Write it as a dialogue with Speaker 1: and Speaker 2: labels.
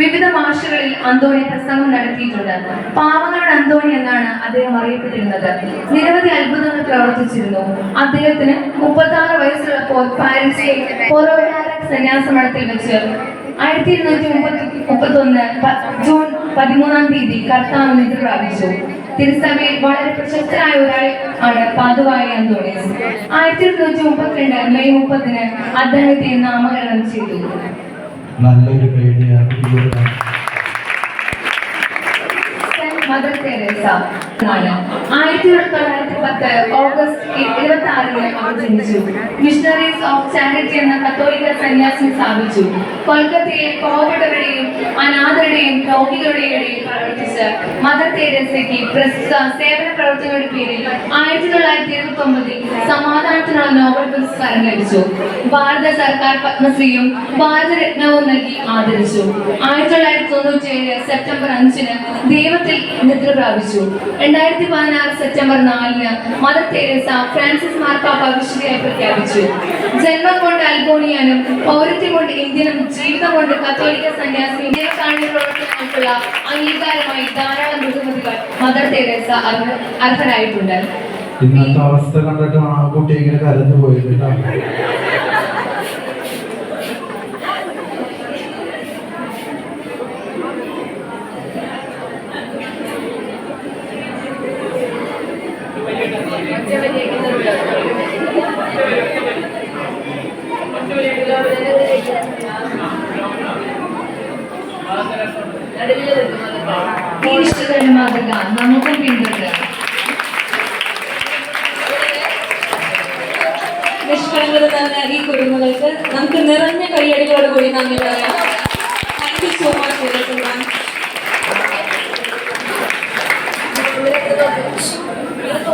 Speaker 1: വിവിധ ഭാഷകളിൽ അന്തോണി പ്രസംഗം നടത്തിയിട്ടുണ്ട്. പാവങ്ങളുടെ അന്തോണി എന്നാണ് അദ്ദേഹം അറിയപ്പെട്ടിരുന്നത്. നിരവധി അത്ഭുതങ്ങൾ പ്രവർത്തിച്ചിരുന്നു. അദ്ദേഹത്തിന് മുപ്പത്തി ആറ് വയസ്സുള്ളപ്പോൾ പാരീസിൽ സന്യാസമഠത്തിൽ വെച്ച് ആയിരത്തി ഇരുന്നൂറ്റി മുപ്പത്തി മുപ്പത്തി ഒന്ന് ജൂൺ പതിമൂന്നാം തീയതി കർത്താവ് നിദ്ര പ്രാപിച്ചു. തിരുസഭയിൽ വളരെ പ്രശസ്തരായ ഒരാൾ ആണ് പാതുവായ അന്തോണീസ് ആയിരത്തി ഇരുന്നൂറ്റി മുപ്പത്തിരണ്ട് മെയ് മുപ്പതിന് അദ്ദേഹത്തെ നാമകരണം ചെയ്തു.
Speaker 2: നല്ലൊരു പേടിയാണ്.
Speaker 1: ആയിരത്തി തൊള്ളായിരത്തി പത്ത് ഓഗസ്റ്റ് ഇരുപത്തി ആറിന് അവർ ജനിച്ചു. മിഷണറീസ് ഓഫ് ചാരിറ്റി എന്ന കത്തോലിക്ക സന്യാസി സ്ഥാപിച്ചു. കൊൽക്കത്തയിൽ പാവപ്പെട്ടവരുടെയും അനാഥരുടെയും രോഗികളുടെയും പ്രവർത്തിച്ച് മദർ തെരേസയ്ക്ക് പ്രസ്തുത സേവന പ്രവർത്തനങ്ങളുടെ പേരിൽ ആയിരത്തി തൊള്ളായിരത്തി എഴുപത്തി ഒമ്പതിൽ സമാധാനത്തിനുള്ള നോബൽ പുരസ്കാരം ലഭിച്ചു ഭാരത സർക്കാർ പത്മശ്രീയും ഭാരതരത്നവും നൽകി ആദരിച്ചു. ആയിരത്തി തൊള്ളായിരത്തി തൊണ്ണൂറ്റി ഏഴ് സെപ്റ്റംബർ അഞ്ചിന് ദൈവത്തിൽ നിദ്ര പ്രാപിച്ചു. രണ്ടായിരത്തി പതിനാറ് സെപ്റ്റംബർ നാലിന് മദർ തെരേസ ഫ്രാൻസിസ് മാർപ്പാപ്പ വിശുദ്ധയായി പ്രഖ്യാപിച്ചു. ജന്മം കൊണ്ട് അൽബോണിയാനും പൗരത്വം കൊണ്ട് ഇന്ത്യനും ജീവിതം കൊണ്ട് കത്തോലിക്ക സന്യാസി പ്രവർത്തനങ്ങൾക്കുള്ള അംഗീകാരമായി ധാരാളം ബഹുമതികൾ മദർ തെരേസ അർഹ- അർഹരായിട്ടുണ്ട്.
Speaker 2: ഇന്നത്തെ അവസ്ഥ കണ്ടിട്ടാണ് ആ കുട്ടി ഇങ്ങനെ കരഞ്ഞു പോയത്
Speaker 1: നമുക്കും പിന്തുടരാം.
Speaker 3: നിഷ്കളങ്കത തന്ന ഈ കുടുംബങ്ങൾക്ക് നമുക്ക് നിറഞ്ഞ കൈയടികളോട് കൂടി നന്ദി പറയാം. Thank you so much